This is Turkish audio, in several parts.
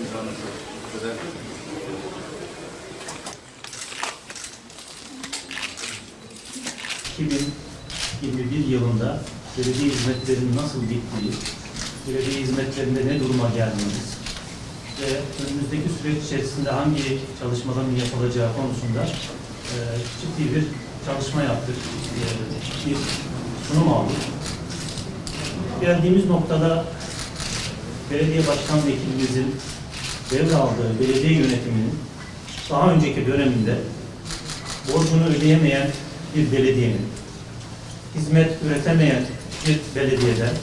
İmzanızı. Güzel. ...2021 yılında belediye hizmetlerinin nasıl bittiği, belediye hizmetlerinde ne duruma geldiğimiz ve önümüzdeki süreç içerisinde hangi çalışmaların yapılacağı konusunda e, ciddi bir çalışma yaptık, bir sunum aldık. Geldiğimiz noktada belediye başkan vekilimizin devraldığı belediye yönetiminin daha önceki döneminde borcunu ödeyemeyen bir belediyenin, hizmet üretemeyen bir belediyeden,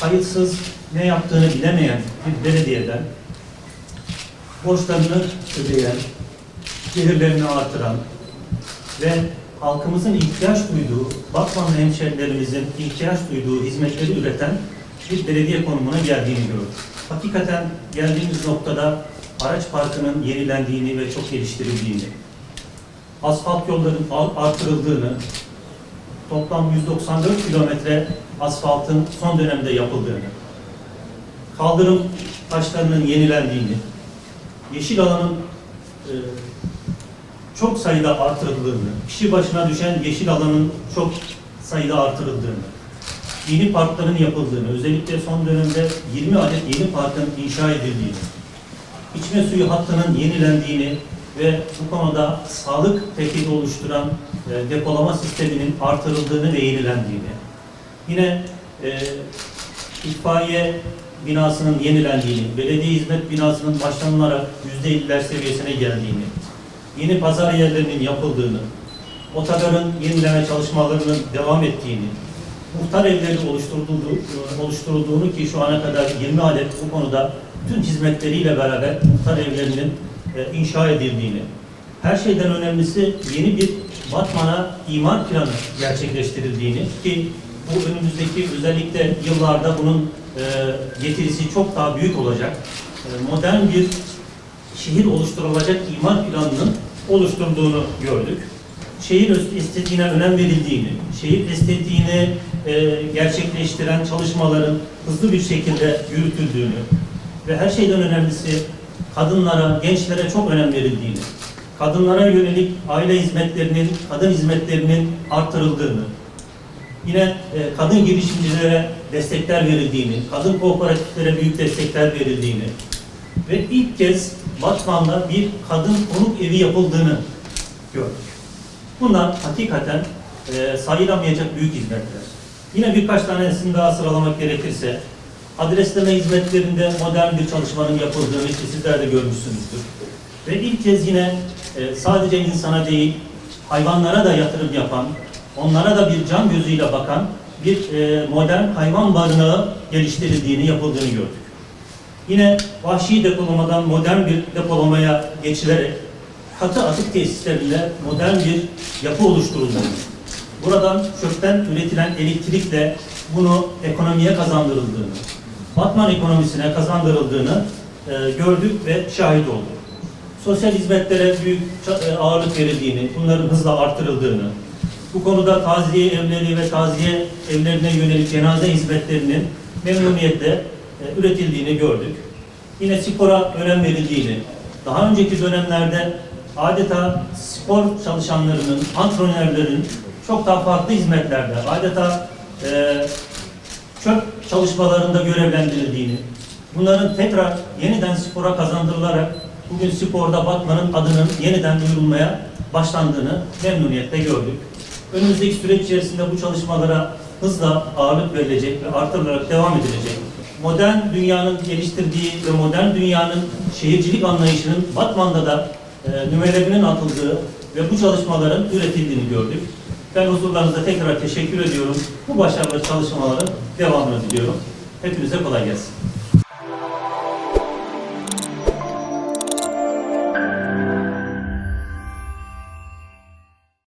kayıtsız ne yaptığını bilemeyen bir belediyeden, borçlarını ödeyen, gelirlerini artıran ve halkımızın ihtiyaç duyduğu, Batmanlı hemşehrilerimizin ihtiyaç duyduğu hizmetleri üreten bir belediye konumuna geldiğini gördük. Hakikaten geldiğimiz noktada araç parkının yenilendiğini ve çok geliştirildiğini, asfalt yolların artırıldığını, toplam 194 kilometre asfaltın son dönemde yapıldığını, kaldırım taşlarının yenilendiğini, yeşil alanın e, çok sayıda artırıldığını, kişi başına düşen yeşil alanın çok sayıda artırıldığını, yeni parkların yapıldığını, özellikle son dönemde 20 adet yeni parkın inşa edildiğini, içme suyu hattının yenilendiğini ve bu konuda sağlık tehdidi oluşturan e, depolama sisteminin artırıldığını ve yenilendiğini, yine e, itfaiye binasının yenilendiğini, belediye hizmet binasının başlanılarak %50'ler seviyesine geldiğini, yeni pazar yerlerinin yapıldığını, otogarın yenileme çalışmalarının devam ettiğini, muhtar evleri oluşturulduğu, oluşturulduğunu ki şu ana kadar 20 adet bu konuda tüm hizmetleriyle beraber muhtar evlerinin e, inşa edildiğini, her şeyden önemlisi yeni bir Batman'a imar planı gerçekleştirildiğini ki bu önümüzdeki özellikle yıllarda bunun e, getirisi çok daha büyük olacak. E, modern bir şehir oluşturulacak imar planının oluşturduğunu gördük. Şehir estetiğine önem verildiğini, şehir estetiğini e, gerçekleştiren çalışmaların hızlı bir şekilde yürütüldüğünü ve her şeyden önemlisi kadınlara, gençlere çok önem verildiğini, kadınlara yönelik aile hizmetlerinin, kadın hizmetlerinin artırıldığını, yine e, kadın girişimcilere destekler verildiğini, kadın kooperatiflere büyük destekler verildiğini ve ilk kez Batman'da bir kadın konuk evi yapıldığını gördük. Bunlar hakikaten e, sayılamayacak büyük hizmetler. Yine birkaç tanesini daha sıralamak gerekirse, adresleme hizmetlerinde modern bir çalışmanın yapıldığını işte sizler de görmüşsünüzdür. Ve ilk kez yine e, sadece insana değil, hayvanlara da yatırım yapan, onlara da bir can gözüyle bakan bir e, modern hayvan barınağı geliştirildiğini, yapıldığını gördük. Yine vahşi depolamadan modern bir depolamaya geçilerek katı atık tesislerinde modern bir yapı oluşturulduğunu, buradan çöpten üretilen elektrikle bunu ekonomiye kazandırıldığını, Batman ekonomisine kazandırıldığını e, gördük ve şahit olduk. Sosyal hizmetlere büyük e, ağırlık verildiğini, bunların hızla artırıldığını, bu konuda taziye evleri ve taziye evlerine yönelik cenaze hizmetlerinin memnuniyetle e, üretildiğini gördük. Yine spora önem verildiğini, daha önceki dönemlerde adeta spor çalışanlarının, antrenörlerin çok daha farklı hizmetlerde, adeta e, çöp çalışmalarında görevlendirildiğini, bunların tekrar yeniden spora kazandırılarak bugün sporda Batman'ın adının yeniden duyurulmaya başlandığını memnuniyetle gördük. Önümüzdeki süreç içerisinde bu çalışmalara hızla ağırlık verilecek ve artırılarak devam edilecek. Modern dünyanın geliştirdiği ve modern dünyanın şehircilik anlayışının Batman'da da e, nümelerinin atıldığı ve bu çalışmaların üretildiğini gördük. Ben huzurlarınızda tekrar teşekkür ediyorum. Bu başarılı çalışmaların devamını diliyorum. Hepinize kolay gelsin.